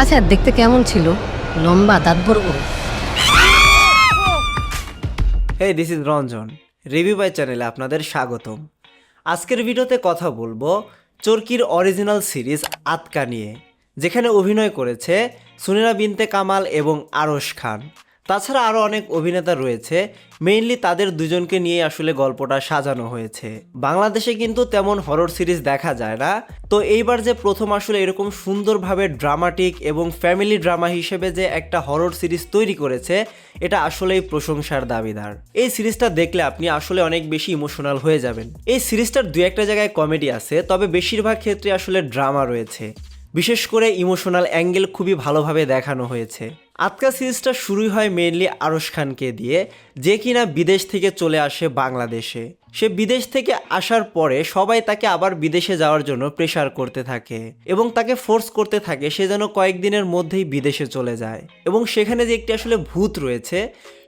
আচ্ছা দেখতে কেমন ছিল? লম্বা দাঁত বড় হে this is Ranjan review by চ্যানেলে আপনাদের স্বাগতম। আজকের ভিডিওতে কথা বলব চরকির অরিজিনাল সিরিজ আতকা নিয়ে, যেখানে অভিনয় করেছে সুনেরা বিনতে কামাল এবং আরশ খান। তাছাড়া আরও অনেক অভিনেতা রয়েছে মেইনলি তাদের দুজনকে নিয়ে আসলে গল্পটা সাজানো হয়েছে। বাংলাদেশে কিন্তু তেমন হরর সিরিজ দেখা যায় না। তো এইবার যে প্রথম আসলে এরকম সুন্দরভাবে ড্রামাটিক এবং ফ্যামিলি ড্রামা হিসেবে যে একটা হরর সিরিজ তৈরি করেছে, এটা আসলেই প্রশংসার দাবিদার। এই সিরিজটা দেখলে আপনি আসলে অনেক বেশি ইমোশনাল হয়ে যাবেন। এই সিরিজটার দু একটা জায়গায় কমেডি আছে, তবে বেশিরভাগ ক্ষেত্রে আসলে ড্রামা রয়েছে। বিশেষ করে ইমোশনাল অ্যাঙ্গেল খুবই ভালোভাবে দেখানো হয়েছে। আতকা সিরিজটা শুরুই হয় মেনলি আরশ খানকে দিয়ে, যে কিনা বিদেশ থেকে চলে আসে বাংলাদেশে। সে বিদেশ থেকে আসার পরে সবাই তাকে আবার বিদেশে যাওয়ার জন্য প্রেশার করতে থাকে এবং তাকে ফোর্স করতে থাকে সে যেন কয়েকদিনের মধ্যেই বিদেশে চলে যায়। এবং সেখানে যে একটি আসলে ভূত রয়েছে,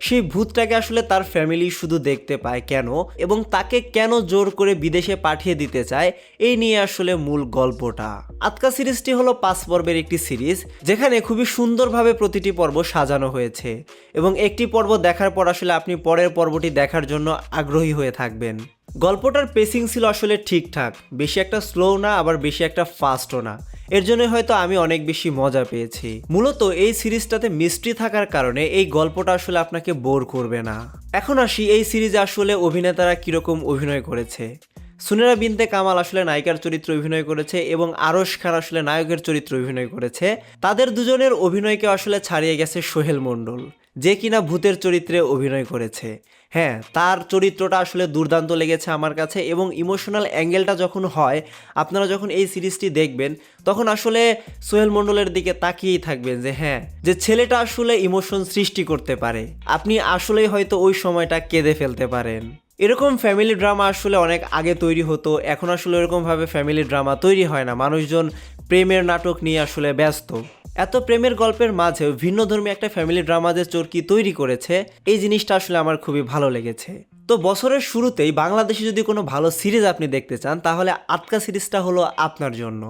সেই ভূতটাকে আসলে তার ফ্যামিলি শুধু দেখতে পায় কেন এবং তাকে কেন জোর করে বিদেশে পাঠিয়ে দিতে চায়, এই নিয়ে আসলে মূল গল্পটা। আতকা সিরিজটি হলো পাঁচ পর্বের একটি সিরিজ যেখানে খুবই সুন্দরভাবে প্রতিটি পর্ব সাজানো হয়েছে এবং একটি পর্ব দেখার পর আসলে আপনি পরের পর্বটি দেখার জন্য আগ্রহী হয়ে থাকবেন। গল্পটার পেসিং ছিল আসলে ঠিকঠাক। বেশি একটা স্লো না, আবার বেশি একটা ফাস্টও না। এর জন্য হয়তো আমি অনেক বেশি মজা পেয়েছি। মূলত এই সিরিজটাতে মিস্ট্রি থাকার কারণে এই গল্পটা আসলে আপনাকে বোর করবে না। এখন আসি এই সিরিজে আসলে অভিনেতারা কীরকম অভিনয় করেছে। সুনেরা বিনতে কামাল আসলে নায়িকার চরিত্রে অভিনয় করেছে এবং আরশ খান আসলে নায়কের চরিত্রে অভিনয় করেছে। তাদের দুজনের অভিনয়কে আসলে ছাড়িয়ে গেছে সোহেল মণ্ডল। যে কিনা ভূতের চরিত্রে অভিনয় করেছে। হ্যাঁ তার চরিত্রটা আসলে দুর্দান্ত লেগেছে আমার কাছে এবং ইমোশনাল অ্যাঙ্গেলটা যখন হয়, আপনারা যখন এই সিরিজটি দেখবেন, তখন আসলে সোহেল মণ্ডলের দিকে তাকিয়েই থাকবেন যে হ্যাঁ যে ছেলেটা আসলে ইমোশন সৃষ্টি করতে পারে। আপনি আসলেই হয়তো ওই সময়টা কেঁদে ফেলতে পারেন। এরকম ফ্যামিলি ড্রামা আসলে অনেক আগে তৈরি হতো, এখন আসলে এরকমভাবে ফ্যামিলি ড্রামা তৈরি হয় না। মানুষজন প্রেমের নাটক নিয়ে আসলে ব্যস্ত। এত প্রেমের গল্পের মাঝেও ভিন্ন ধর্মী একটা ফ্যামিলি ড্রামা যে চরকি তৈরি করেছে, এই জিনিসটা আসলে আমার খুবই ভালো লেগেছে। তো বছরের শুরুতেই বাংলাদেশে যদি কোনো ভালো সিরিজ আপনি দেখতে চান, তাহলে আটকা সিরিজটা হলো আপনার জন্য।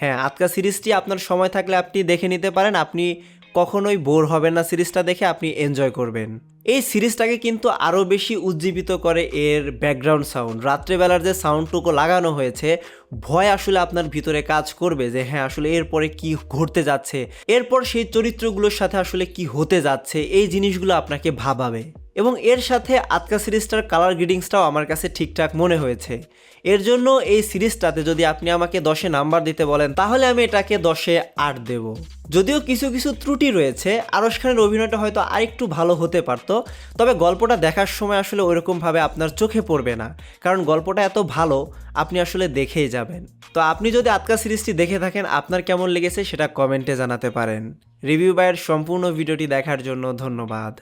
হ্যাঁ আটকা সিরিজটি আপনার সময় থাকলে আপনি দেখে নিতে পারেন, আপনি কখনোই বোর হবে না সিরিজটা দেখে আপনি এনজয় করবেন। এই সিরিজটাকে কিন্তু আরও বেশি উজ্জীবিত করে এর ব্যাকগ্রাউন্ড সাউন্ড রাত্রেবেলার যে সাউন্ডটুকু লাগানো হয়েছে, ভয় আসলে আপনার ভিতরে কাজ করবে যে হ্যাঁ আসলে এরপরে কি ঘটতে যাচ্ছে, এরপর সেই চরিত্রগুলোর সাথে আসলে কি হতে যাচ্ছে, এই জিনিসগুলো আপনাকে ভাবাবে। এবং এর সাথে আতকা সিরিজটার কালার গ্রিডিংসটাও আমার কাছে ঠিকঠাক মনে হয়েছে। এর জন্য এই সিরিজটাতে যদি আপনি আমাকে দশে নাম্বার দিতে বলেন, তাহলে আমি এটাকে দশে আট দেব। যদিও কিছু কিছু ত্রুটি রয়েছে, আরশ খানের অভিনয়টা হয়তো আরেকটু ভালো হতে পারতো, তবে গল্পটা দেখার সময় আসলে ওইরকমভাবে আপনার চোখে পড়বে না, কারণ গল্পটা এত ভালো, আপনি আসলে দেখেই যাবেন। তো আপনি যদি আতকা সিরিজটি দেখে থাকেন, আপনার কেমন লেগেছে সেটা কমেন্টে জানাতে পারেন। রিভিউ বাইয়ের সম্পূর্ণ ভিডিওটি দেখার জন্য ধন্যবাদ।